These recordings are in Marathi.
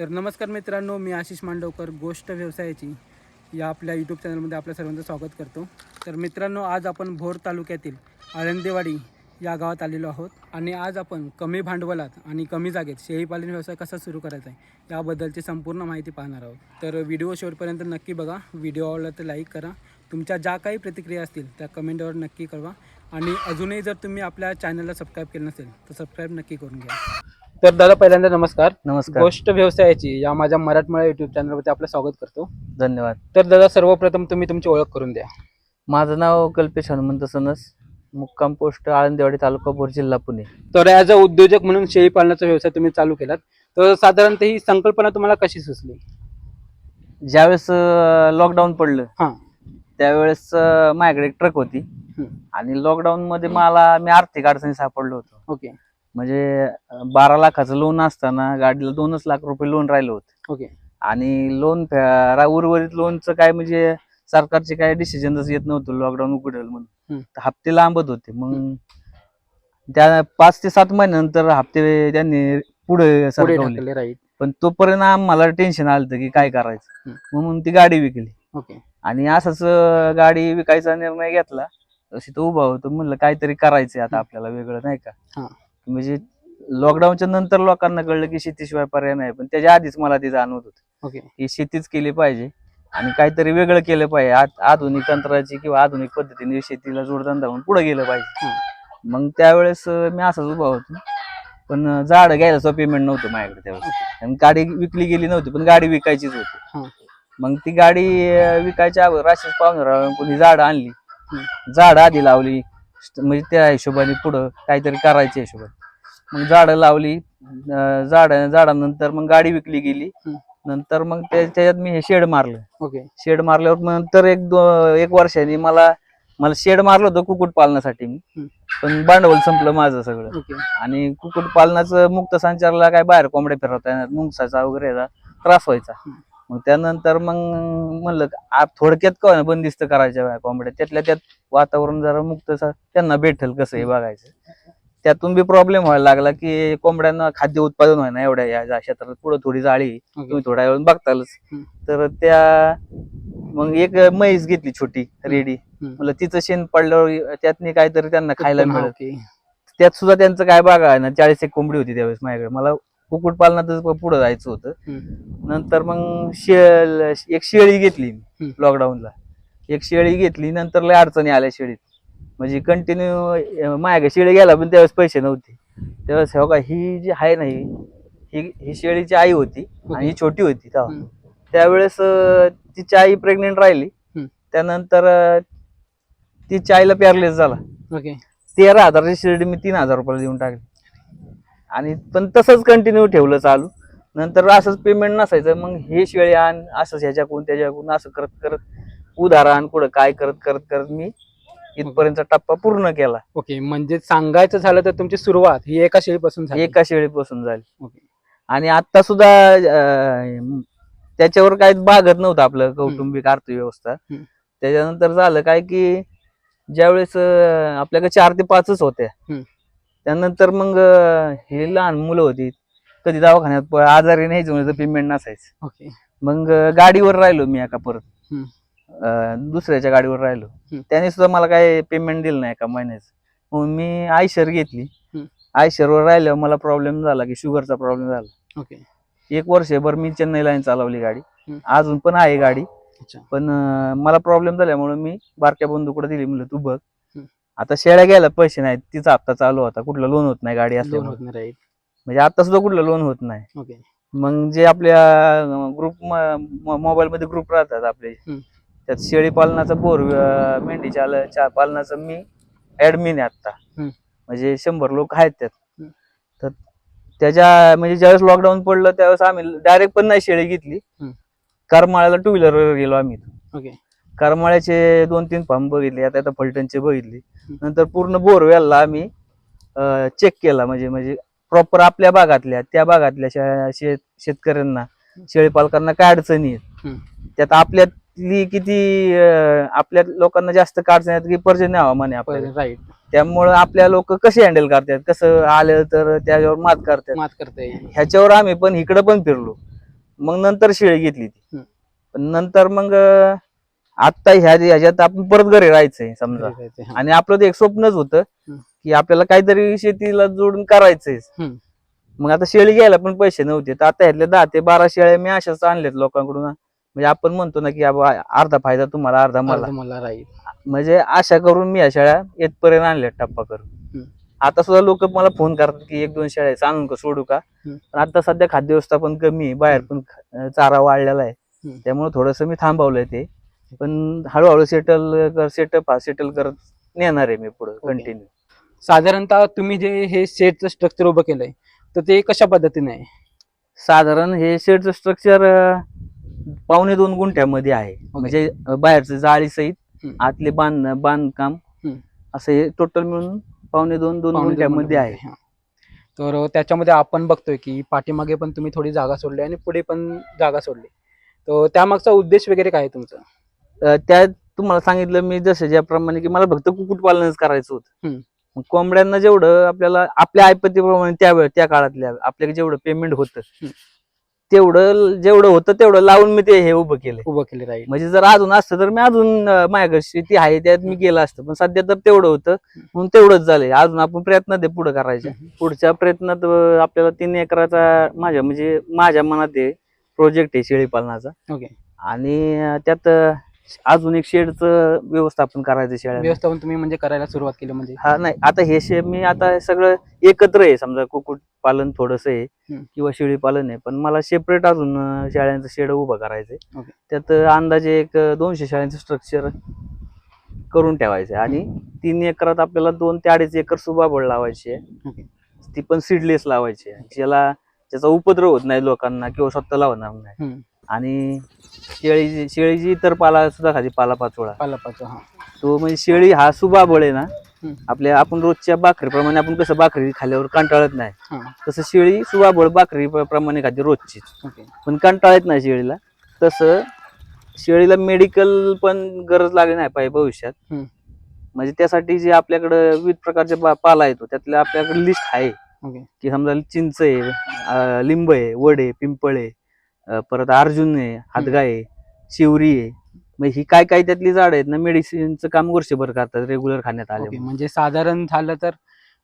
तर नमस्कार मित्रांनो मी आशिष मांडवकर गोष्ट व्यवसायाची या आपल्या यूट्यूब चॅनलमध्ये आपल्या सर्वांचं स्वागत करतो. तर मित्रांनो आज आपण भोर तालुक्यातील आळंदेवाडी या गावात आलेलो आहोत आणि आज आपण कमी भांडवलात आणि कमी जागेत शेळीपालन व्यवसाय कसा सुरू करायचा आहे याबद्दलची संपूर्ण माहिती पाहणार आहोत. तर व्हिडिओ शेवटपर्यंत नक्की बघा व्हिडिओ आवडला तर लाईक करा. तुमच्या ज्या काही प्रतिक्रिया असतील त्या कमेंटवर नक्की कळवा. आणि अजूनही जर तुम्ही आपल्या चॅनलला सबस्क्राईब केलं नसेल तर सबस्क्राईब नक्की करून घ्या. तर दादा पहिल्यांदा नमस्कार. नमस्कार. गोष्ट व्यवसायाची या माझ्या मराठमोळ्या युट्यूब चॅनलवरती आपलं स्वागत करतो. धन्यवाद. तर दादा सर्वप्रथम तुम्ही तुमची ओळख करून द्या. माझं नाव कल्पेश हनुमंत सनस मुक्काम पोस्ट आळंदेवाडी तालुका बोर जिल्हा पुणे. तर ॲज अ उद्योजक म्हणून शेळी पालनाचा व्यवसाय तुम्ही चालू केलात. तर साधारणतः ही संकल्पना तुम्हाला कशी सुचली? ज्यावेळेस लॉकडाऊन पडलं हां. त्यावेळेस माझ्याकडे एक ट्रक होती. आणि लॉकडाऊन मध्ये मला मी आर्थिक अडचणी सापडलो होतो. ओके म्हणजे बारा लाखाचं लोन असताना गाडीला दोनच लाख रुपये लोन राहिलं होतं. ओके. आणि लोन उर्वरित लोनचं काय म्हणजे सरकारचे काय डिसिजनच येत नव्हतं लॉकडाऊन उघडेल म्हणून. हप्ते लांबत होते. मग त्या पाच ते सात महिन्यानंतर हप्ते त्यांनी पुढे सरकवले. राईट पण तोपर्यंत आम्हाला टेन्शन आलं होतं की काय करायचं. म्हणून ती गाडी विकली. ओके. आणि असंच गाडी विकायचा निर्णय घेतला. तशी तो उभा होतो. म्हणलं काहीतरी करायचंय आता. आपल्याला वेगळं नाही का. म्हणजे लॉकडाऊनच्या नंतर लोकांना कळलं की शेतीशिवाय पर्याय नाही पण त्याच्या आधीच मला ते जाणवत होतं. ओके. की शेतीच केली पाहिजे आणि काहीतरी वेगळं केलं पाहिजे. आत- आधुनिक तंत्राची किंवा आधुनिक पद्धतीने शेतीला जोडधंदा म्हणून पुढे गेलं पाहिजे. मग त्यावेळेस अं, मी असाच उभा होतो. पण अं, झाडं घ्यायला पेमेंट नव्हतं माझ्याकडे त्यावेळेस आणि गाडी विकली गेली नव्हती पण गाडी विकायचीच हा. होती मग ती गाडी अं, विकायच्या अगोदर राशीच पाहुणार कोणी झाडं आणली. झाडं आधी लावली. म्हणजे त्या हिशोबाने पुढं काहीतरी करायच्या हिशोबाने. मग झाडं लावली अं, झाड झाडानंतर मग गाडी विकली गेली. हम्म. नंतर मग त्या- त्याच्यात मी हे शेड मारलं. ओके. शेड मारल्यावर मग नंतर एक दो एक वर्षाने मला मला शेड मारलं होतं कुक्कुट पालनासाठी मी. हम्म. पण भांडवल संपलं माझं सगळं. ओके. आणि कुक्कुट पालनाचं मुक्त संचारला काय बाहेर कोंबड्या फिरवता येणार मुंगसाचा वगैरे याचा त्रास व्हायचा. हम्म. मग त्यानंतर मग म्हणलं आ- थोडक्यात का होईना बंदिस्त करायच्या कोंबड्या? त्यातल्या त्यात वातावरण जरा मुक्त सा- त्यांना भेटल कसं हे बघायचं. त्यातून बी प्रॉब्लेम व्हायला लागला की कोंबड्यांना खाद्य उत्पादन व्हायना एवढ्या या या क्षेत्रात. पुढे थोडी जाळी तुम्ही थोड्या वेळ बघतालच. तर त्या मग एक म्हैस घेतली छोटी रेडी. म्हणलं तिचं शेण पडल्यावर त्यातनी काहीतरी त्यांना खायला मिळत त्यात सुद्धा त्यांचं काय बघा ना चाळीस एक कोंबडी होती त्यावेळेस माझ्याकडे. मला कुक्कुट पालनातच पुढे जायचं होतं. नंतर मग शेळ एक शेळी घेतली. लॉकडाऊनला एक शेळी घेतली नंतर लय अडचणी आल्या शेळीत. म्हणजे कंटिन्यू माझ्याकडे शेळी घ्यायला पण त्यावेळेस पैसे नव्हते. त्यावेळेस हो का ही जी आहे ना ही ही ही शेळीची आई होती आणि ही छोटी होती तेव्हा. त्यावेळेस तिची आई प्रेग्नेंट राहिली. त्यानंतर तिच्या आईला पॅरलेस झाला. ओके. तेरा हजाराची शिर्डी मी तीन हजार रुपयाला देऊन टाकली. आणि पण तसंच कंटिन्यू ठेवलं चालू. नंतर असंच पेमेंट नसायचं मग हे शेळी आण असंच ह्याच्याकडून त्याच्याकडून असं करत करत आण कुठं काय करत करत करत मी इथपर्यंतचा टप्पा पूर्ण केला. ओके म्हणजे सांगायचं झालं तर तुमची सुरुवात ही एका शेळीपासून झाली. एका शेळीपासून झाली. ओके. आणि आता सुद्धा अं, त्याच्यावर काही भागत नव्हतं आपलं कौटुंबिक अर्थव्यवस्था. हम्म. त्याच्यानंतर झालं काय की ज्यावेळेस अं, आपल्याकडे चार ते पाचच होत्या. हम्म. त्यानंतर मग अं, हे लहान मुलं होती. कधी दवाखान्यात प- आजारी म्हणजे पेमेंट नसायचं. ओके. मग अं, गाडीवर राहिलो मी एका परत. हम्म. अं, दुसऱ्याच्या गाडीवर राहिलो. हम्म. त्याने सुद्धा मला काय पेमेंट दिलं नाही एका महिन्याचं. मग मी आयशर घेतली. हम्म. आयशरवर राहिल्यावर मला प्रॉब्लेम झाला की शुगरचा प्रॉब्लेम झाला. ओके. एक वर्षभर मी चेन्नई लाईन चालवली गाडी. हम्म. अजून पण आहे गाडी. अच्छा. पण अं, मला प्रॉब्लेम झाल्यामुळे मी बारक्या बंधूकडे दिली. म्हणलं तू बघ. हम्म. आता शेळ्या घ्यायला पैसे नाहीत. तिचा हप्ता चालू होता. कुठलं लोन होत नाही गाडी दोन असल्यामुळे होत नाही राईट म्हणजे आता सुद्धा कुठलं लोन होत नाही. ओके. मग जे आपल्या ग्रुप मोबाईल मध्ये ग्रुप राहतात आपले. हम्म. त्यात शेळी पालनाचा बोर अं, मेंढीच्या आलं- च्या पालनाचं मी ऍडमिन आहे आता हम्म. म्हणजे शंभर लोक आहेत त्यात. तर त्याच्या म्हणजे ज्यावेळेस लॉकडाऊन पडलं त्यावेळेस आम्ही डायरेक्ट पण नाही शेळी घेतली. करमाळ्याला टू व्हीलरवर गेलो आम्ही करमाळ्याचे दोन तीन फार्म बघितले आता आता फलटणचे बघितले. नंतर पूर्ण बोरवेलला आम्ही चेक केला. म्हणजे म्हणजे प्रॉपर आपल्या भागातल्या त्या भागातल्या शेत शेतकऱ्यांना शेळीपालकांना काय अडचणी आहेत. त्यात आपल्यातली किती अं, आपल्या लोकांना जास्त अडचणी आहेत की पर्जन्य हवामान आहे आपल्याला. राईट त्यामुळं आपल्या लोक कसे हँडल करतात? कसं आलं तर त्याच्यावर मात करतात? मात करते ह्याच्यावर आम्ही पण इकडं पण फिरलो. मग नंतर शेळी घेतली ती. हम्म. पण नंतर मग अं, आता ह्या ह्याच्यात आपण परत घरी राहायचंय समजा. हा. आणि आपलं ते एक स्वप्नच होतं हम्म. की आपल्याला काहीतरी शेतीला जोडून करायचंय हम्म. मग आता शेळी घ्यायला पण पैसे नव्हते. तर आता ह्यातल्या दहा ते बारा शेळ्या मी अशाच आणल्यात लोकांकडून. म्हणजे आपण म्हणतो ना की बाबा अर्धा फायदा तुम्हाला अर्धा मला. मला राहील. म्हणजे आशा करून मी या शेळ्या येतपर्यंत आणल्या टप्पा करून. आता सुद्धा लोक मला फोन करतात की एक दोन आहेत, आणून का सोडू का. पण आता सध्या खाद्य व्यवस्थापन कमी आहे बाहेर पण चारा वाढलेला आहे. त्यामुळे थोडस मी थांबवलंय ते. पण हळूहळू सेटल सेटअप हा सेटल करत नेणार आहे मी पुढे. कंटिन्यू साधारणतः तुम्ही जे हे शेडचं स्ट्रक्चर उभं केलंय तर ते कशा पद्धतीने आहे? साधारण हे शेडचं स्ट्रक्चर पावणे दोन गुंठ्यामध्ये आहे म्हणजे बाहेरचं जाळी सहित. आतले बांध बांधकाम. असं हे टोटल मिळून पावणे दोन दोन गुंठ्यामध्ये आहे. तर त्याच्यामध्ये आपण बघतोय की पाठीमागे पण तुम्ही थोडी जागा सोडली आणि पुढे पण जागा सोडली तर त्यामागचा उद्देश वगैरे काय तुमचा अं, त्यात तुम्हाला सांगितलं मी जसं ज्याप्रमाणे की मला फक्त कुक्कुटपालनच करायचं होतं कोंबड्यांना जेवढं आपल्याला आपल्या ऐपतीप्रमाणे त्यावेळ त्या काळातल्या आपल्याला जेवढं पेमेंट होतं. तेवढं जेवढं होतं तेवढं लावून मी ते हे उभं केलंय. उभं केले राहील म्हणजे जर अजून असतं तर मी अजून माझ्याकडे शेती आहे त्यात मी केलं असतं. पण सध्या तर तेवढं होतं. म्हणून तेवढंच झालंय. अजून आपण प्रयत्न ते पुढे करायचे. पुढच्या प्रयत्नात आपल्याला तीन एकराचा माझ्या म्हणजे माझ्या मनात आहे प्रोजेक्ट आहे शेळी पालनाचा. ओके आणि त्यात अजून एक शेडचं व्यवस्थापन करायचं शेळ्या व्यवस्थापन तुम्ही म्हणजे करायला सुरुवात केली म्हणजे? हा नाही आता हे शे मी आता हे सगळं एकत्र आहे. समजा कुक्कुट पालन थोडस आहे हम्म. किंवा शेळी पालन आहे. पण मला सेपरेट अजून अं, शेळ्यांचं शेड उभं करायचंय. ओके. त्यात अं, अंदाजे एक अं, दोनशे शेळ्यांचं स्ट्रक्चर करून ठेवायचंय. आणि तीन एकरात आपल्याला दोन ते अडीच एकर सुबाबळ लावायची आहे. ओके. ती पण सीडलेस लावायची आहे. ज्याला त्याचा उपद्रव होत नाही लोकांना किंवा स्वतःला होणार नाही. आणि शेळी शेळीची इतर पाला सुद्धा खाली पाला पाचोळा. पालापाचं हा. तो म्हणजे शेळी हा सुबाबळ आहे ना. आपल्या आपण रोजच्या भाकरीप्रमाणे आपण कसं भाकरी खाल्यावर कंटाळत नाही. तसं शेळी सुबाबळ भाकरी प्रमाणे खाते रोजचीच. ओके. पण कंटाळत नाही शेळीला. तसं शेळीला मेडिकल पण गरज लागली नाही पाहिजे भविष्यात. म्हणजे त्यासाठी जे आपल्याकडे विविध प्रकारचे पाला येतो त्यातले आपल्याकडे लिस्ट आहे. ओके की समजा चिंच आहे लिंब आहे वड आहे पिंपळ आहे परत अर्जुन आहे हातगाय आहे शिवरी आहे. मग ही काय काय त्यातली झाड आहेत ना मेडिसिनचं काम वर्षभर करतात रेग्युलर खाण्यात आले म्हणजे साधारण झालं तर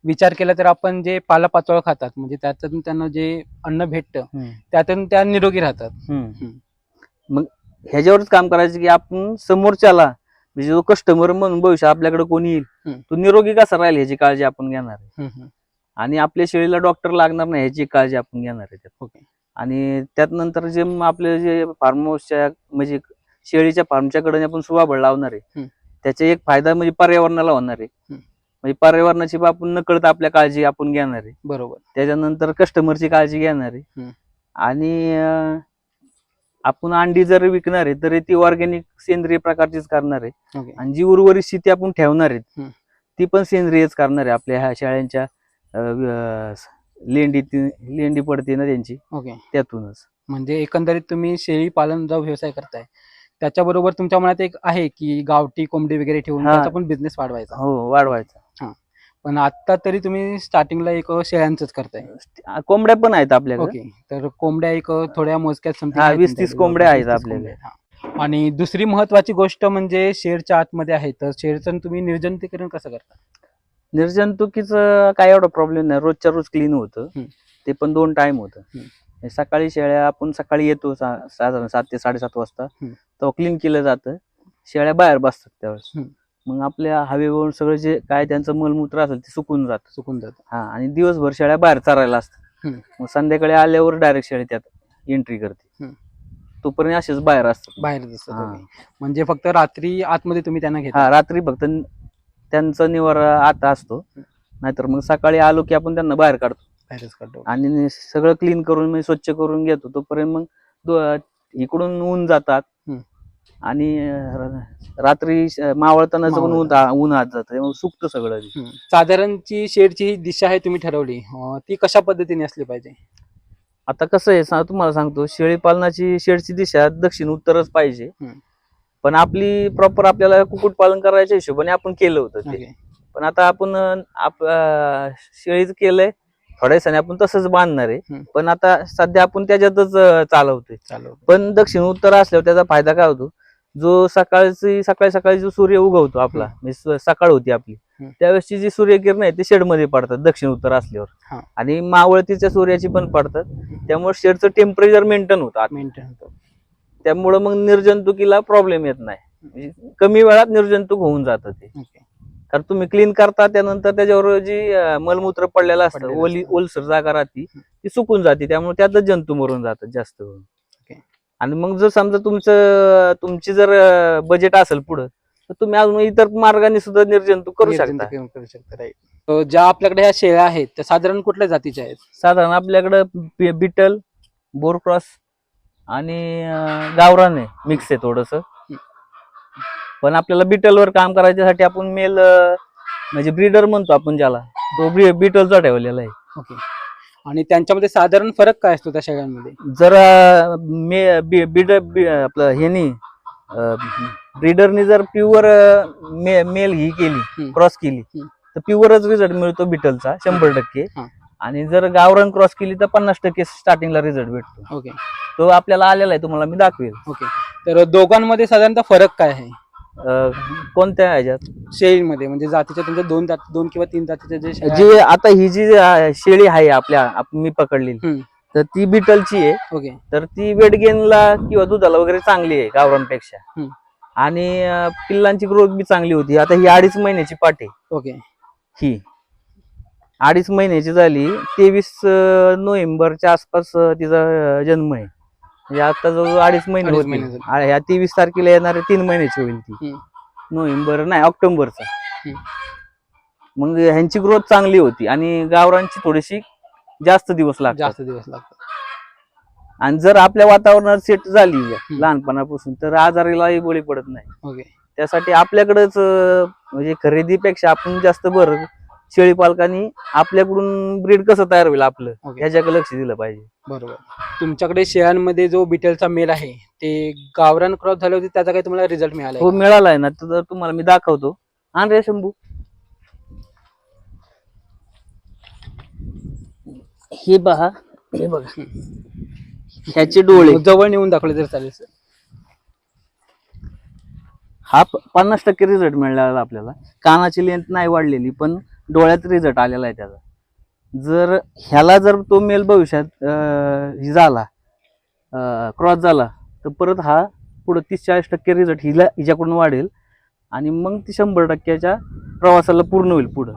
विचार केला तर आपण जे पालापाचोळा खातात म्हणजे त्यातून त्यांना जे अन्न भेटतं त्यातून त्या निरोगी राहतात. मग ह्याच्यावरच काम करायचं की आपण समोरच्याला म्हणजे जो कस्टमर म्हणून भविष्य आपल्याकडे कोणी येईल. तो निरोगी कसा राहील ह्याची काळजी आपण घेणार. आणि आपल्या शेळीला डॉक्टर लागणार नाही ह्याची काळजी आपण घेणार आहे त्यात. ओके आणि त्यात नंतर जे आपले जे फार्म हाऊसच्या म्हणजे शेळीच्या फार्मच्या कडे आपण सुवाबळ लावणार आहे. त्याचा एक फायदा म्हणजे पर्यावरणाला होणार आहे. म्हणजे पर्यावरणाची आपण नकळत आपल्या काळजी आपण घेणार आहे बरोबर त्याच्यानंतर कस्टमरची काळजी घेणार आहे. आणि आपण अंडी जर विकणार आहे तर ती ऑर्गॅनिक सेंद्रिय प्रकारचीच करणार आहे आणि जी उर्वरित शेती आपण ठेवणार आहे. ती पण सेंद्रियच करणार आहे आपल्या ह्या शाळांच्या लेंडी लेंडी पडते ना त्यांची. ओके. त्यातूनच. म्हणजे एकंदरीत तुम्ही शेळी पालन जो व्यवसाय करताय त्याच्याबरोबर तुमच्या मनात एक आहे की गावठी कोंबडी वगैरे ठेवून हा. त्याचा पण बिझनेस वाढवायचा. हो वाढवायचं. पण आता तरी तुम्ही स्टार्टिंगला एक शेळ्यांचंच करताय. कोंबड्या पण आहेत आपल्याकडे. ओके. तर कोंबड्या एक थोड्या मोजक्यात हा, आहेत 20-30 तुमच्याकडे. कोंबड्या आहेत 20-30 आपल्याकडे. कोंबड्या आहेत, हा. आणि दुसरी महत्वाची गोष्ट म्हणजे शेडच्या आतमध्ये आहे तर शेडचं तुम्ही निर्जंतीकरण कसं करता? निर्जंतुकीचं काय एवढा प्रॉब्लेम नाही. रोजच्या रोज क्लीन होतं. ते पण दोन टाइम होतं. सकाळी शेळ्या आपण सकाळी येतो साधारण सात ते साडेसात वाजता. तेव्हा क्लीन केलं जातं. शेळ्या बाहेर बसतात त्यावेळेस. मग आपल्या हवेवरून सगळं जे काय त्यांचं मलमूत्र असेल ते सुकून जातं. चुकून जात. हा आणि दिवसभर शेळ्या बाहेर चरायला असतात. मग संध्याकाळी आल्यावर डायरेक्ट शेळी त्यात एंट्री करते. तोपर्यंत असेच बाहेर असतात. बाहेर. म्हणजे फक्त रात्री आतमध्ये तुम्ही त्यांना घेता? रात्री फक्त त्यांचा निवारा आता असतो नाहीतर मग सकाळी आलो की आपण त्यांना बाहेर काढतो बाहेरच काढतो आणि सगळं क्लीन करून म्हणजे स्वच्छ करून घेतो तोपर्यंत मग दो- इकडून ऊन जातात हम्म. आणि अं, रात्री श- मावळतानाच पण ऊन मावळताना. ऊन आत जातं सुकतं सगळं. हम्म. साधारणची शेडची ही दिशा आहे तुम्ही ठरवली अं, ती कशा पद्धतीने असली पाहिजे आता कसं आहे सा- तुम्हाला सांगतो शेळी पालनाची शेडची दिशा दक्षिण उत्तरच पाहिजे हम्म. पण आपली प्रॉपर आपल्याला कुक्कुट पालन करायच्या हिशोबाने आपण केलं होतं ते. पण आता आपण आप शेळीचं केलंय थोड्या दिवसांनी आपण तसंच बांधणार आहे. पण आता सध्या आपण त्याच्यातच चालवतोय चालू पण दक्षिण उत्तर असल्यावर त्याचा फायदा काय होतो जो सकाळची सकाळी सकाळी जो सूर्य उगवतो आपला म्हणजे सकाळ होती आपली. त्यावेळेसची जी सूर्यकिरण आहे ते शेडमध्ये पडतात दक्षिण उत्तर. असल्यावर आणि मावळतीच्या सूर्याची पण पडतात त्यामुळे शेडचं टेम्परेचर मेंटेन होतं. मेंटेन होतो त्यामुळं मग निर्जंतुकीला प्रॉब्लेम येत नाही. कमी वेळात निर्जंतुक होऊन जातं ते. कारण तुम्ही क्लीन करता त्यानंतर त्याच्यावर जी मलमूत्र पडलेलं असतं ओली. ओलसर जागा राहती ती सुकून जाते त्यामुळे त्यातच जंतू मरून जातात जास्त करून. आणि मग जर समजा तुमचं तुमची जर बजेट असेल पुढं तर तुम्ही अजून इतर मार्गाने सुद्धा निर्जंतुक करू शकता. करू शकता ज्या आपल्याकडे ह्या शेळ्या आहेत त्या साधारण कुठल्या जातीच्या आहेत? साधारण आपल्याकडं बिटल बोरक्रॉस आणि गावरान आहे मिक्स आहे थोडस. पण आपल्याला बिटलवर काम करायच्यासाठी आपण मेल म्हणजे ब्रीडर म्हणतो आपण ज्याला. तो बिटलचा ठेवलेला आहे. ओके. आणि त्यांच्यामध्ये साधारण फरक काय असतो त्या शेळ्यांमध्ये? जर मे बिडर आपलं ह्यानी ब्रीडरनी जर प्युअर मेल ही केली. क्रॉस केली. तर प्युअरच रिझल्ट मिळतो बिटलचा शंभर टक्के. आणि जर गावरान क्रॉस केली तर पन्नास टक्के स्टार्टिंगला रिझल्ट भेटतो. ओके. तो आपल्याला आलेला आहे तुम्हाला मी दाखवेल. ओके तर दोघांमध्ये साधारणतः फरक काय आहे? अं, कोणत्या ह्याच्यात? शेळीमध्ये म्हणजे जातीच्या तुमच्या दोन जात दोन किंवा तीन जातीच्या जे शेळ्या जी आता ही जी अं, शेळी आहे आपल्या आप- मी पकडलेली. तर ती बिटलची आहे. आहेत. ओके तर ती वेट गेनला किंवा दुधाला वगैरे चांगली आहे गावरांपेक्षा हम्म. आणि अं, पिल्लांची ग्रोथ बी चांगली होती. आता ही अडीच महिन्याची पाट आहे. ओके ही. अडीच महिन्याची झाली तेवीस अं, नोव्हेंबरच्या आसपास अं, तिचा अं, जन्म आहे. म्हणजे आता जो अडीच महिने अडीच होते महिने झाले. आ- ह्या तेवीस तारखेला येणारे तीन महिन्याची होईल ती. हम्म. नोव्हेंबर नाही ऑक्टोबरचा. हम्म. मग ह्यांची ग्रोथ चांगली होती आणि गावरांची थोडीशी जास्त दिवस लागतात. जास्त दिवस लागतात. आणि जर आपल्या वातावरणात सेट झाली लहानपणापासून तर आजारीलाही बळी पडत नाही. ओके. त्यासाठी आपल्याकडेच अं, म्हणजे खरेदीपेक्षा आपण जास्त बरं शेळी पालकांनी आपल्याकडून ब्रीड कसं तयार होईल आपलं? ह्याच्याकडे लक्ष दिलं पाहिजे. बरोबर. तुमच्याकडे शेळ्यांमध्ये जो बिटेलचा मेल आहे ते गावरान क्रॉस झाले होते त्याचा काही तुम्हाला रिझल्ट मिळाला हो मिळाला आहे ना तर तुम्हाला मी दाखवतो. आण रे शंभू. हे पहा हे बघा. ह्याचे डोळे. जवळ नेऊन दाखवले तर चालेल सर हा प- पन्नास टक्के रिझल्ट मिळाला आपल्याला. कानाची लेंथ नाही वाढलेली पण डोळ्यात रिझल्ट आलेला आहे त्याचा. जर ह्याला जर तो मेल भविष्यात हे झाला क्रॉस झाला तर परत हा पुढं तीस चाळीस टक्के रिझल्ट हिला हिच्याकडून वाढेल आणि मग ती शंभर टक्क्याच्या प्रवासाला पूर्ण होईल पुढं.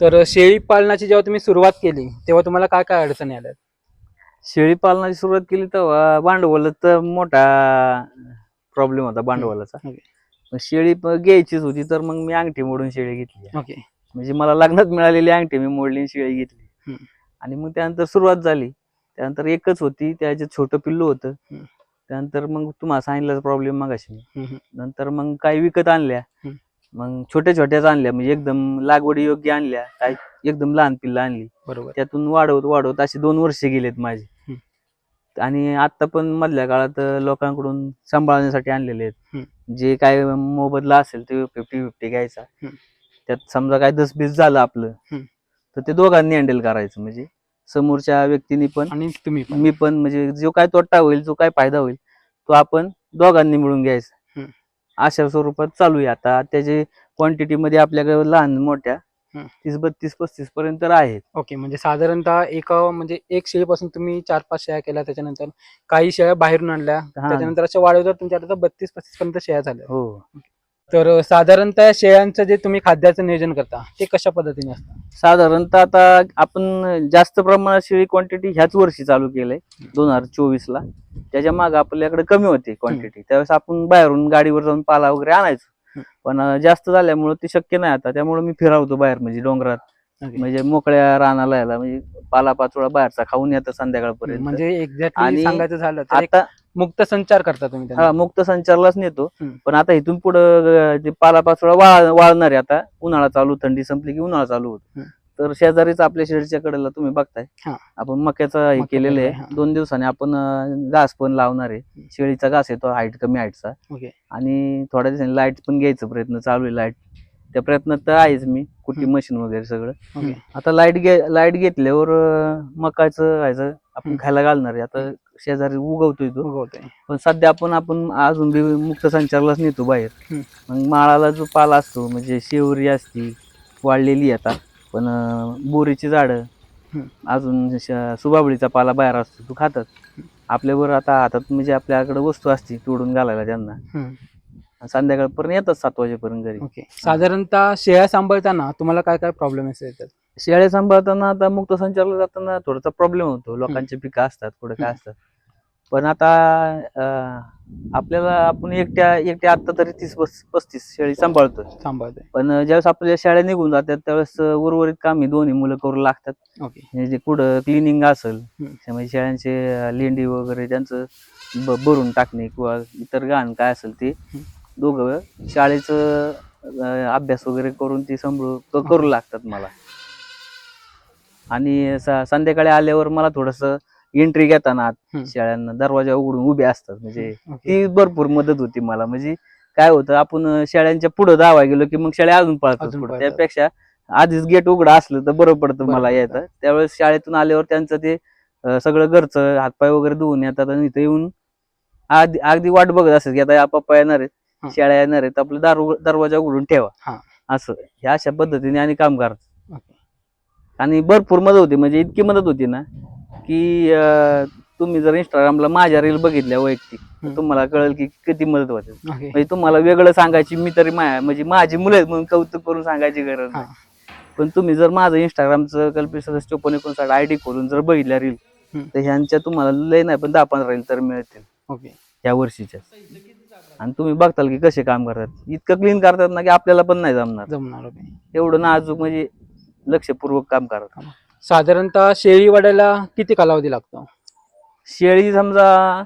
तर शेळी पालनाची जेव्हा तुम्ही सुरुवात केली तेव्हा तुम्हाला काय काय अडचणी आल्या? शेळी पालनाची सुरुवात केली तेव्हा भांडवलाचा मोठा प्रॉब्लेम होता भांडवलाचा. मग शेळी प- घ्यायचीच होती तर मग मी अंगठी मोडून शेळी घेतली ओके म्हणजे मला लग्नात मिळालेली अंगठी मी मोडली आणि शेळी घेतली हम्म. आणि मग त्यानंतर सुरुवात झाली त्यानंतर एकच होती त्याच्यात छोटं पिल्लू होतं हम्म. त्यानंतर मग तुम्हाला सांगितलं प्रॉब्लेम मगाशी मी. हम्म, हम्म. नंतर मग काही विकत आणल्या हम्म. मग छोट्या छोट्याच आणल्या म्हणजे एकदम लागवडी योग्य आणल्या काही एकदम लहान पिल्लं आणली बरोबर त्यातून वाढवत वाढवत असे दोन वर्ष गेलेत माझे हम्म. आणि आता पण मधल्या काळात लोकांकडून सांभाळण्यासाठी आणलेले आहेत जे काय मोबदला असेल ते फिफ्टी फिफ्टी घ्यायचा. त्यात समजा काय दसबीस झालं आपलं. तर ते दोघांनी हँडल करायचं म्हणजे समोरच्या व्यक्तीने पण आणि तुम्ही मी पण म्हणजे जो काय तोटा होईल जो काय फायदा होईल तो आपण दोघांनी मिळून घ्यायचा. अशा स्वरूपात चालू आहे आता त्याचे क्वांटिटी मध्ये आपल्याकडे लहान मोठ्या. तीस बत्तीस पस्तीस पर्यंत आहेत. ओके म्हणजे साधारणतः एक म्हणजे एक शेळीपासून तुम्ही चार पाच शेळ्या केल्या त्याच्यानंतर काही शेळ्या बाहेरून आणल्या त्याच्यानंतर अशा वाढवतात तुमच्या आता बत्तीस पस्तीस पर्यंत शेळ्या झाल्या. हो. तर साधारणतः शेळ्यांचं जे तुम्ही खाद्याचं नियोजन करता ते कशा पद्धतीने असतं? साधारणतः आता आपण जास्त प्रमाणात शेळी क्वांटिटी ह्याच वर्षी चालू केलंय दोन हजार चोवीस ला त्याच्यामागे आपल्याकडे कमी होती क्वांटिटी त्यावेळेस आपण बाहेरून गाडीवर जाऊन पाला वगैरे आणायचो. पण जास्त झाल्यामुळे ते शक्य नाही आता त्यामुळे मी फिरावतो बाहेर म्हणजे डोंगरात. म्हणजे मोकळ्या रानाला यायला म्हणजे पाला पाचोळा बाहेरचा खाऊन येतं संध्याकाळपर्यंत म्हणजे एक्झॅक्टली सांगायचं झालं आता मुक्त संचार करता तुम्ही. हा मुक्त संचारलाच नेतो. पण आता इथून पुढं ते पाला पाचोळा वाळ वाळणार आहे आता उन्हाळा चालू थंडी संपली की उन्हाळा चालू होतो. तर शेजारीच आपल्या शेडच्या कडेला तुम्ही बघताय. आपण मक्याचं हे केलेलं. आहे. दोन दिवसांनी आपण घास पण लावणार आहे. शेळीचा घास येतो हाईट कमी हाईटचा. आणि थोड्या दिवसांनी लाइट पण घ्यायचा प्रयत्न चालू आहे लाइट. त्या प्रयत्नात तर आहेच मी कुठली. मशीन वगैरे सगळं. आता लाइट गे लाइट घेतल्यावर मकाचं व्हायचं आपण. खायला घालणार आहे. आता शेजारी उगवतोय तो. उगवतंय. पण सध्या आपण आपण अजून बी मुक्त संचारलाच नेतो बाहेर. मग माळाला जो पाला असतो म्हणजे शेवरी असती वाढलेली आता. पण अं, बोरीची झाडं. अजून श- सुबाबळीचा पाला बाहेर असतो तो खातात. आपल्यावर आता हातात म्हणजे आपल्याकडे वस्तू असती तोडून घालायला त्यांना. आणि संध्याकाळपर्यंत येतात सात वाजेपर्यंत घरी. ओके. साधारणतः शेळ्या सांभाळताना तुम्हाला काय काय प्रॉब्लेम येतात? शेळ्या सांभाळताना आता मुक्त संचारला जाताना थोडासा प्रॉब्लेम होतो. लोकांचे पिकं असतात कुठे काय. असतात. पण आता अं, आपल्याला आपण एकट्या एकट्या आता तरी तीस पस- पस्तीस शेळी सांभाळतोय. सांभाळतोय. पण ज्यावेळेस आपल्या शाळा निघून जातात त्यावेळेस उर्वरित काम ही दोन्ही मुलं करू लागतात. ओके. म्हणजे जे कुठं क्लिनिंग असेल हम्म. त्यामुळे शेळ्यांचे अं, लेंडी वगैरे त्यांचं ब- भरून टाकणे किंवा इतर घाण काय असेल ते दोघं शाळेचं अं, अभ्यास वगैरे करून ती सांभाळू क- करू लागतात मला. आणि स- संध्याकाळी आल्यावर मला थोडस एंट्री घेताना हम्म. शेळ्यांना दरवाजा उघडून उभे असतात. म्हणजे ती भरपूर मदत होती मला. म्हणजे काय होतं आपण अं, शेळ्यांच्या पुढे धावा गेलो की मग शेळ्या अजून पळतात अजून पुढे. पळतात. त्यापेक्षा आधीच गेट उघडं असलं तर बरं पडतं बरं मला पडतं. यायचं त्यावेळेस शाळेतून आल्यावर त्यांचं ते अं, सगळं घरचं हातपाय वगैरे धुवून येतात आणि इथं येऊन आधी अगदी वाट बघत असत की आता या पप्पा येणार हा. आहेत शेळ्या येणार आहेत आपलं दार दरवाजा उघडून ठेवा. हा. असं. ह्या अशा पद्धतीने आणि काम करतात. ओके. आणि भरपूर मदत होती. म्हणजे इतकी मदत होती ना की अं, तुम्ही जर इंस्टाग्रामला माझ्या रील बघितल्या वैयक्तिक तर हम्म. तुम्हाला कळेल की किती मदत होते ओके. म्हणजे तुम्हाला वेगळं सांगायची मी तरी मा- म्हणजे माझी मुलं आहेत म्हणून कौतुक करून सांगायची गरज हा. नाही पण तुम्ही जर माझं इंस्टाग्रामचं कल्पित सदस्य चोपन्न एकोणसाठ आय डी खोलून जर बघितल्या रील हम्म. तर ह्यांच्या तुम्हाला लय नाही पण दहा पंधरा रील तर मिळतील. ओके. या वर्षीच्या. आणि तुम्ही बघताल की कसे काम करतात. इतकं क्लीन करतात ना की आपल्याला पण नाही जमणार. जमणार ओके. एवढं नाजूक म्हणजे लक्षपूर्वक काम करतात. साधारणतः शेळी वाढायला किती कालावधी लागतो? शेळी समजा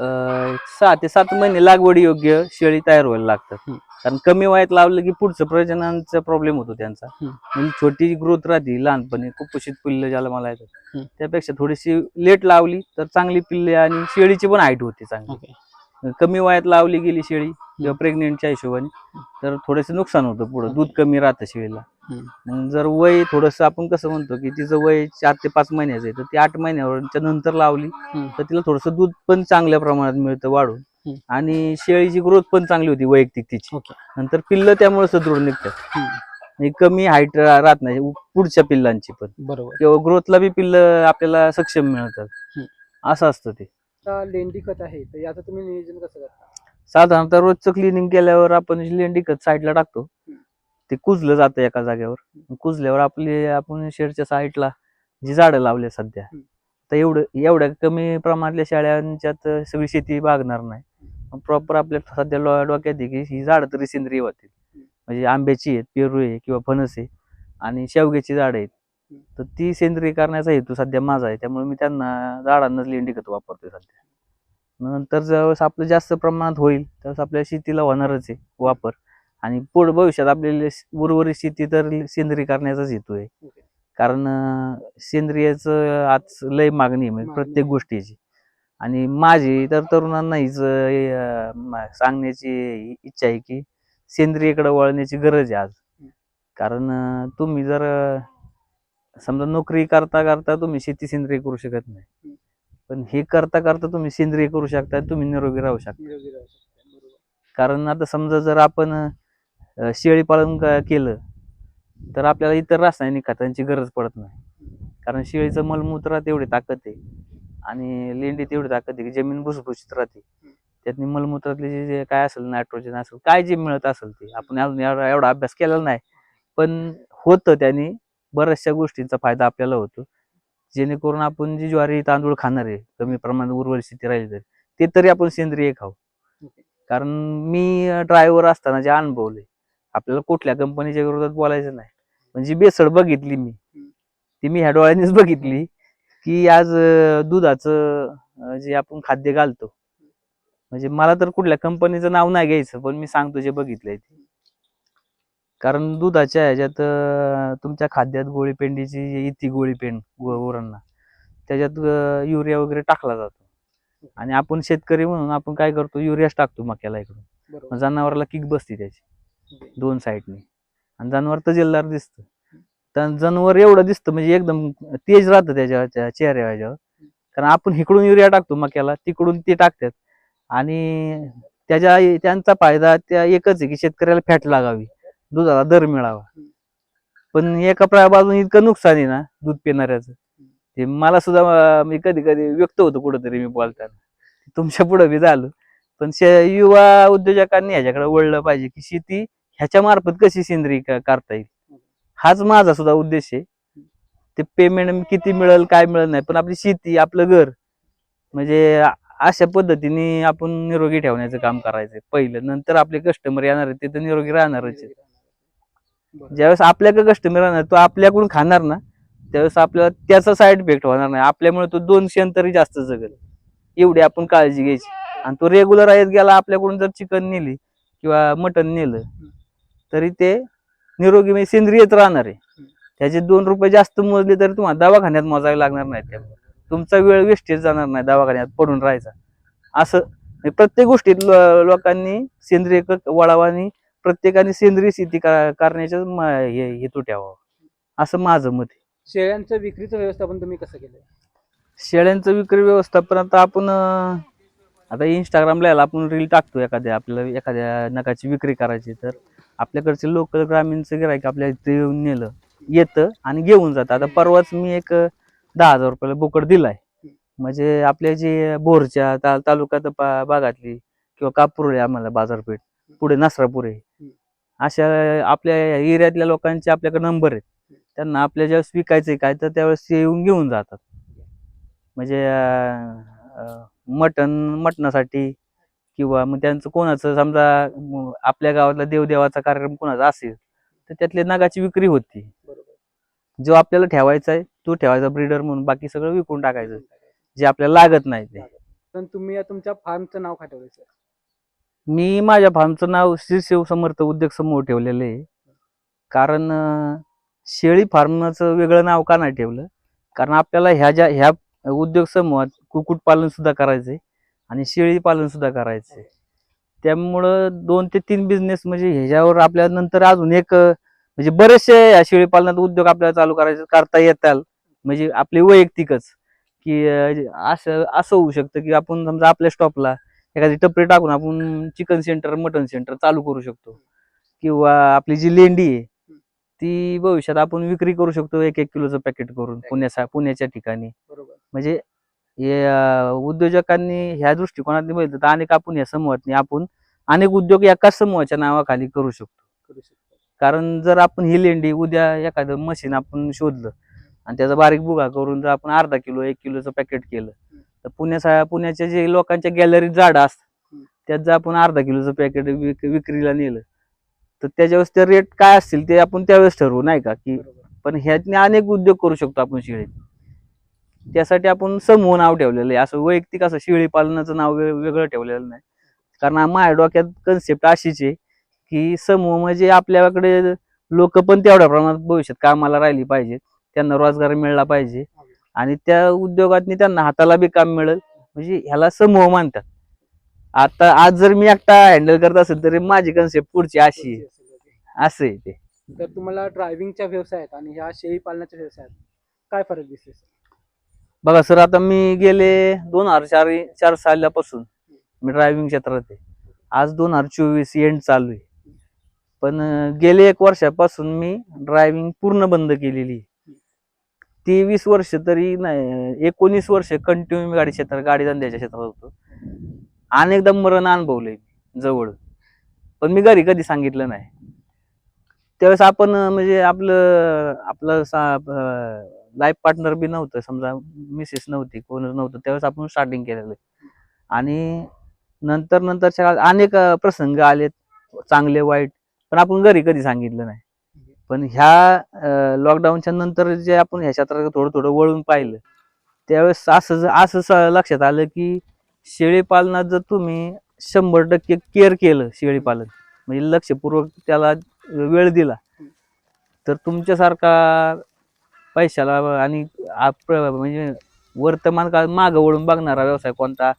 अं, सहा ते सात महिने लागवडी योग्य शेळी तयार व्हायला लागतात. हम्म. कारण कमी वयात लावलं की पुढचं प्रजननाचा प्रॉब्लेम होतो त्यांचा. हम्म. म्हणजे छोटी ग्रोथ राहते लहानपणी कुपोषित पिल्ल ज्याला मला येतात. हम्म. त्यापेक्षा थोडीशी लेट लावली तर चांगली पिल्ले आणि शेळीची पण हाईट होते चांगली. ओके. कमी वयात लावली गेली शेळी किंवा प्रेग्नेंटच्या हिशोबाने तर थोडंसं नुकसान होतं पुढं. दूध कमी राहतं शेळीला. मग जर वय थोडंसं आपण कसं म्हणतो की तिचं वय चार ते पाच महिन्याचं आहे तर ती आठ महिन्याच्या नंतर लावली. तर तिला थोडंसं दूध पण चांगल्या प्रमाणात मिळतं वाढून. आणि शेळीची ग्रोथ पण चांगली होती वैयक्तिक तिची. नंतर पिल्ल त्यामुळे सदृढ निघतात. कमी हाईट राहत नाही पुढच्या पिल्लांची पण. बरोबर. किंवा ग्रोथला बी पिल्ल आपल्याला सक्षम मिळतात. असं असतं ते. लेंडी खत आहे तर याचं तुम्ही नियोजन कसं करता? साधारणतः रोजचं क्लिनिंग केल्यावर आपण लेंडी खत साईडला टाकतो ते कुजलं जातं एका जागेवर. कुजल्यावर आपली आपण शेडच्या साईडला जी झाडं लावले सध्या. तर एवढं एवढ्या कमी प्रमाणातल्या शेळ्यांच्यात सगळी शेती बागणार नाही. प्रॉपर आपल्या सध्या डोक्यात आहे की ही झाडं तरी सेंद्रिय होतील. म्हणजे आंब्याची आहेत पेरू आहे किंवा फणस आहे आणि शेवग्याची झाडं आहेत. तर ती सेंद्रिय करण्याचा हेतू सध्या माझा आहे. त्यामुळे मी त्यांना झाडांनाच लेंडी खत वापरतोय सध्या. नंतर ज्यावेळेस आपलं जास्त प्रमाणात होईल त्यावेळेस आपल्या शेतीला होणारच आहे वापर. आणि पुढे भविष्यात आपल्याला उर्वरित शेती तर सेंद्रिय करण्याचाच हेतू आहे. कारण सेंद्रियचं आज लय मागणी आहे म्हणजे प्रत्येक. गोष्टीची. आणि माझी तर तरुणांना हीच अं, म- सांगण्याची इच्छा आहे की सेंद्रियकडे वळण्याची गरज आहे आज. कारण तुम्ही जर समजा नोकरी करता करता तुम्ही शेती सेंद्रिय करू शकत नाही. पण हे करता करता तुम्ही सेंद्रिय करू शकता तुम्ही निरोगी राहू शकता. कारण आता समजा जर आपण अं, शेळी पालन क- केलं तर आपल्याला इतर रासायनिक खतांची गरज पडत नाही. कारण शेळीचं मलमूत्रात एवढी ताकद आहे. आणि लेंडीत एवढी ताकद आहे की जमीन भुसभुशीत राहते. त्यातनी मलमूत्रातले जे जे काय असेल नायट्रोजन असेल काय जे मिळत असेल ते आपण अजून एवढा अभ्यास केलेला नाही. पण होतं त्याने बऱ्याचशा गोष्टींचा फायदा आपल्याला होतो. जेणेकरून आपण जी ज्वारी तांदूळ खाणार आहे कमी प्रमाणात उर्वरित शेती राहिली तरी ते तरी आपण सेंद्रिय खाऊ. कारण मी ड्रायव्हर असताना जे अनुभवले आपल्याला कुठल्या कंपनीच्या विरोधात बोलायचं नाही. म्हणजे बेसड बघितली मी. ती मी ह्या डोळ्यांनीच बघितली की आज दुधाचं जे आपण खाद्य घालतो. म्हणजे मला तर कुठल्या कंपनीचं नाव नाही घ्यायचं पण मी सांगतो जे बघितलंय ते. कारण दुधाच्या ह्याच्यात तुमच्या खाद्यात गोळीपेंडीची इती गोळीपेंड गुरांना त्याच्यात युरिया वगैरे टाकला जातो. आणि आपण शेतकरी म्हणून आपण काय करतो युरियाच टाकतो मक्याला इकडून. जनावराला किक बसते त्याची. दोन साईडने. आणि जनावर तजेलदार दिसतं. तर जनावर एवढं दिसतं म्हणजे एकदम तेज राहतं त्याच्या चेहऱ्या ह्याच्यावर. कारण आपण इकडून युरिया टाकतो मक्याला तिकडून ते टाकतात. आणि त्याच्या त्यांचा फायदा त्या एकच आहे की शेतकऱ्याला फॅट लागावी. दुधाला दर मिळावा. पण एका प्रा- इतकं नुकसान आहे ना दूध पिणाऱ्याचं. ते मला सुद्धा मी कधी कधी व्यक्त होतो कुठंतरी मी बोलताना. तुमच्या पुढं बी झालो. पण शे- युवा उद्योजकांनी ह्याच्याकडे वळलं पाहिजे की शेती ह्याच्या मार्फत कशी सेंद्रिय क- करता येईल? हाच माझा सुद्धा उद्देश आहे. ते पेमेंट किती मिळेल काय मिळेल नाही पण आपली शेती आपलं घर म्हणजे अशा पद्धतीने आपण निरोगी ठेवण्याचं काम करायचं पहिलं नंतर आपले कस्टमर येणार आहेत ते तर निरोगी राहणारच. ज्यावेळेस आपल्याकडे कस्टमर राहणार तो आपल्याकडून खाणार ना त्यावेळेस आपल्याला त्याचा साईड इफेक्ट होणार नाही. आपल्यामुळे तो दोन क्षण तरी जास्त जगेल. एवढी आपण काळजी घ्यायची. आणि तो रेग्युलर आहेत गेला आपल्याकडून जर चिकन नेली किंवा मटन नेलं तरी ते निरोगी म्हणजे सेंद्रियच राहणार आहे. त्याचे दोन रुपये जास्त मोजले तरी तुम्हाला दवाखान्यात मोजावे लागणार नाही त्यामुळे. तुमचा वेळ वेस्टेज जाणार नाही दवाखान्यात पडून राहायचा. असं म्हणजे प्रत्येक गोष्टीत लोकांनी सेंद्रिय क- वळावा आणि प्रत्येकाने सेंद्रिय शेती का- करण्याच्या हे हेतू ठेवावा असं माझं मत आहे. शेळ्यांचं विक्रीचं व्यवस्थापन तुम्ही कसं केलं शेळ्यांचं विक्री व्यवस्थापन आता आपण आता इंस्टाग्रामला आपण रील टाकतो एखाद्या आपल्याला एखाद्या नकाची विक्री करायची तर. आपल्याकडचे लोकल ग्रामीणचं गिरायक आपल्या इथे येऊन नेलं येतं आणि घेऊन जातं. आता परवाच मी एक दहा हजार रुपयाला बोकड दिलाय. म्हणजे आपल्या जे बोरच्या ता तालुक्यात भागातली किंवा कापूर आहे आम्हाला बाजारपेठ पुढे नासरापूर आहे. अशा आपल्या एरियातल्या लोकांचे आपल्याकडे नंबर आहेत. त्यांना आपल्या ज्यावेळेस विकायचं काय तर त्यावेळेस येऊन घेऊन जातात. म्हणजे मटन मटणासाठी किंवा मग त्यांचं कोणाचं समजा आपल्या गावातला देवदेवाचा कार्यक्रम कोणाचा असेल तर त्यातल्या नगाची विक्री होती. जो आपल्याला ठेवायचा आहे तो ठेवायचा ब्रीडर म्हणून बाकी सगळं विकून टाकायचं जे आपल्याला लागत नाही ते. पण तुम्ही या तुमच्या फार्मचं नाव खाठवलं सर मी माझ्या फार्मचं नाव श्री शिवसमर्थ उद्योग समूह ठेवलेलं आहे. कारण शेळी फार्मचं वेगळं नाव का नाही ठेवलं? कारण आपल्याला ह्या ज्या ह्या उद्योग समूहात कुक्कुटपालन सुद्धा करायचंय. आणि शेळी पालन सुद्धा करायचंय त्यामुळं दोन ते तीन बिझनेस म्हणजे ह्याच्यावर आपल्या नंतर अजून एक म्हणजे बरेचसे या शेळी पालनात उद्योग आपल्याला चालू करायचे करता येतात म्हणजे आपले वैयक्तिकच की असं असं होऊ शकतं की आपण समजा आपल्या स्टॉपला एखादी टपरी टाकून आपण चिकन सेंटर मटन सेंटर चालू करू शकतो. किंवा आपली जी लेंडी आहे ती भविष्यात आपण विक्री करू शकतो एक एक किलोचं पॅकेट करून पुण्याच्या पुण्याच्या ठिकाणी. म्हणजे हे उद्योजकांनी ह्या दृष्टिकोनातून बघितलं तर अनेक आपण या समूहातनी आपण अनेक उद्योग एकाच समूहाच्या नावाखाली करू शकतो. करू शकतो. कारण जर आपण ही लेंडी उद्या एखादं मशीन आपण शोधलं आणि त्याचा बारीक बुगा करून जर आपण अर्धा किलो एक किलोचं पॅकेट केलं तर पुण्याच्या पुण्याच्या जे लोकांच्या गॅलरीत झाडं असतात हम्म. त्यात जर आपण अर्धा किलोचं पॅकेट विक विक्रीला नेलं तर त्याच्यावेळेस ते रेट काय असतील ते आपण त्यावेळेस ठरवू नाही का? की पण ह्यातने अनेक उद्योग करू शकतो आपण शेळीत. त्यासाठी आपण समूह नाव ठेवलेलं आहे. असं वैयक्तिक असं शेळी पालनाचं नाव वेगळं ठेवलेलं नाही. कारण माझ्या डोक्यात कन्सेप्ट अशीच आहे की समूह म्हणजे आपल्याकडे लोक पण तेवढ्या प्रमाणात भविष्यात कामाला राहिली पाहिजेत. त्यांना रोजगार मिळला पाहिजे. आणि त्या उद्योगातनी त्यांना हाताला बी काम मिळेल. म्हणजे ह्याला समूह मानतात. आता आज जर मी एकटा हँडल करत असेल तरी माझी कन्सेप्ट पुढची अशी असं आहे ते. तर तुम्हाला ड्रायव्हिंगच्या व्यवसायात आणि ह्या शेळी पालनाच्या व्यवसायात काय फरक दिसते बघा सर आता मी गेले दोन हजार चार चार सालापासून मी ड्रायव्हिंग क्षेत्रात आहे. आज दोन हजार चोवीस एंड चालू आहे. पण गेले एक वर्षापासून मी ड्रायव्हिंग पूर्ण बंद केलेली ती तेवीस वर्ष तरी नाही एकोणीस वर्ष कंटिन्यू मी गाडी क्षेत्रात गाडी धंद्याच्या क्षेत्रात होतो. अनेकदा मरण अनुभवलंय मी जवळ. पण मी घरी कधी सांगितलं नाही. त्यावेळेस आपण म्हणजे आपलं आपलं लाईफ पार्टनर बी नव्हतं. समजा मिसेस नव्हती कोणच नव्हतं. त्यावेळेस आपण स्टार्टिंग केलेलं आहे. आणि नंतर नंतरच्या काळात अनेक प्रसंग आलेत. चांगले वाईट. पण आपण घरी कधी सांगितलं नाही. पण ह्या लॉकडाऊनच्या नंतर जे आपण ह्या क्षेत्रात थोडं थोडं वळून पाहिलं त्यावेळेस असं असं स- लक्षात आलं की शेळीपालनात जर तुम्ही शंभर टक्के केअर केलं शेळीपालन म्हणजे लक्षपूर्वक त्याला वेळ दिला तर तुमच्यासारखा पैशाला आणि आप- म्हणजे वर्तमान काळ मागं वळून बघणारा व्यवसाय कोणता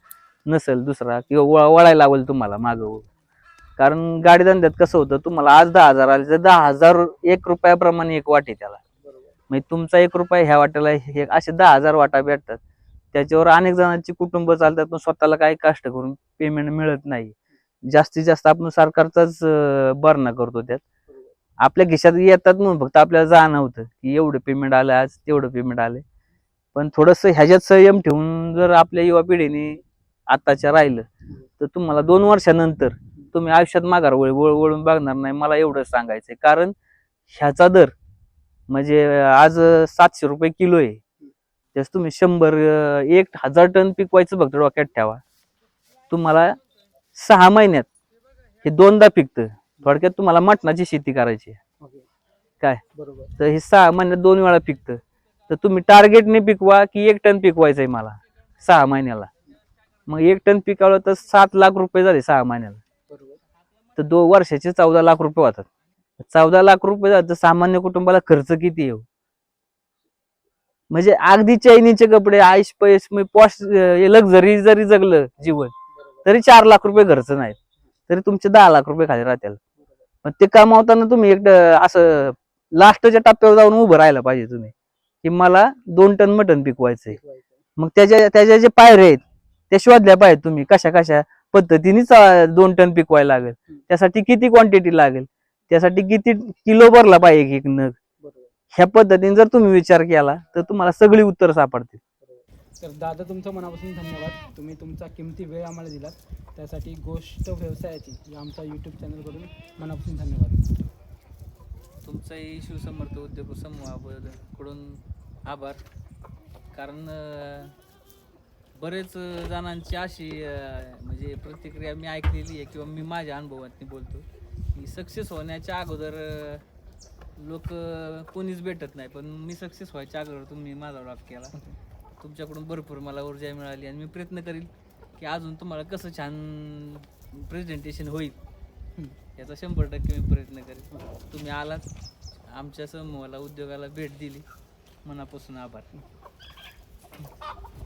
नसेल दुसरा किंवा वळ- वळायला लावेल तुम्हाला मागं वळून. कारण गाडी धंद्यात कसं होतं तुम्हाला आज दहा हजार आले तर दहा हजार एक रुपयाप्रमाणे एक वाटे त्याला. म्हणजे तुमचा एक रुपया ह्या वाट्याला हे असे दहा हजार वाटा भेटतात. त्याच्यावर अनेक जणांची कुटुंब चालतात पण स्वतःला काही कष्ट करून पेमेंट मिळत नाही. जास्तीत जास्त आपण सरकारचाच अं, भरणा करतो त्यात. आपल्या खिशात येतात म्हणून फक्त आपल्याला जाणवतं की एवढं पेमेंट आलं आज तेवढं पेमेंट आलं पण थोडंसं ह्याच्यात संयम ठेवून जर आपल्या युवा पिढीने आत्ताच्या राहिलं तर तुम्हाला दोन वर्षानंतर तुम्ही आयुष्यात माघार वळ वळ- वळून बघणार नाही. मला एवढंच सांगायचंय. कारण ह्याचा दर म्हणजे आज सातशे रुपये किलो आहे. त्यास तुम्ही शंभर एक हजार टन पिकवायचं फक्त डोक्यात ठेवा. तुम्हाला सहा महिन्यात हे दोनदा पिकतं. थोडक्यात तुम्हाला मटणाची शेती करायची आहे. काय? बरोबर. तर हे सहा महिन्यात दोन वेळा पिकतं. तर तुम्ही टार्गेटने पिकवा की एक टन पिकवायचंय मला सहा महिन्याला. मग एक टन पिकवलं तर सात लाख रुपये झाले सहा महिन्याला. बरोबर. तर दो वर्षाचे चौदा लाख रुपये होतात चौदा लाख रुपये झाले तर सामान्य कुटुंबाला खर्च किती येऊ म्हणजे अगदी चैनीचे कपडे आईश पैस पॉश लक्झरी जरी जगलं जीवन बरोबर. तरी चार लाख रुपये खर्च नाहीत. तरी तुमचे दहा लाख रुपये खाली राहतील. पण ते कमावताना तुम्ही एक असं लास्टच्या टप्प्यावर जाऊन उभं राहायला पाहिजे तुम्ही. की मला दोन टन मटण पिकवायचंय. मग त्याच्या त्याच्या जे पायरे आहेत ते शोधल्या पाहिजेत तुम्ही. कशा कशा पद्धतीनेच दोन टन पिकवायला लागेल. त्यासाठी किती क्वांटिटी लागेल? त्यासाठी किती किलो भरला पाहिजे एक नग? ह्या पद्धतीने जर तुम्ही विचार केला तर तुम्हाला सगळी उत्तर सापडतील. तर दादा तुमचं मनापासून धन्यवाद. तुम्ही तुमचा किमती वेळ आम्हाला दिलात. त्यासाठी गोष्ट व्यवसायाची या आमचा यूट्यूब चॅनलकडून मनापासून धन्यवाद. तुमचाही शिवसमर्थ उद्योग समूहाकडून आभार. कारण बरेच जणांची अशी म्हणजे प्रतिक्रिया मी ऐकलेली आहे किंवा मी माझ्या अनुभवातनी बोलतो. की सक्सेस होण्याच्या अगोदर लोक कोणीच भेटत नाही पण मी सक्सेस व्हायच्या अगोदर तुम्ही माझा डॉक केला. तुमच्याकडून भरपूर मला ऊर्जा मिळाली आणि मी प्रयत्न करील की अजून तुम्हाला कसं छान प्रेझेंटेशन होईल. याचा शंभर टक्के मी प्रयत्न करेन तुम्ही आलात. आमच्या समूहाला उद्योगाला भेट दिली. मनापासून आभार.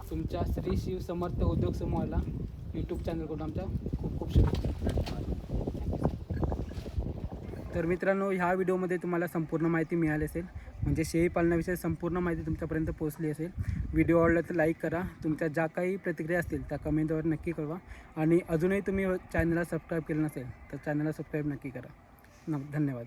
तुमच्या श्री शिव समर्थ उद्योग समूहाला यूट्यूब चॅनलकडून आमच्या खूप खूप शुभेच्छा. तर मित्रांनो ह्या व्हिडिओमध्ये तुम्हाला संपूर्ण माहिती मिळाली असेल. म्हणजे शेळी पालनाविषयी संपूर्ण माहिती तुमच्यापर्यंत पोहोचली असेल. व्हिडिओ आवडला तर लाईक करा. तुमच्या ज्या काही प्रतिक्रिया असतील त्या कमेंटवर नक्की कळवा. आणि अजूनही तुम्ही चॅनलला सबस्क्राईब केलं नसेल तर चॅनलला सबस्क्राईब नक्की करा. न धन्यवाद.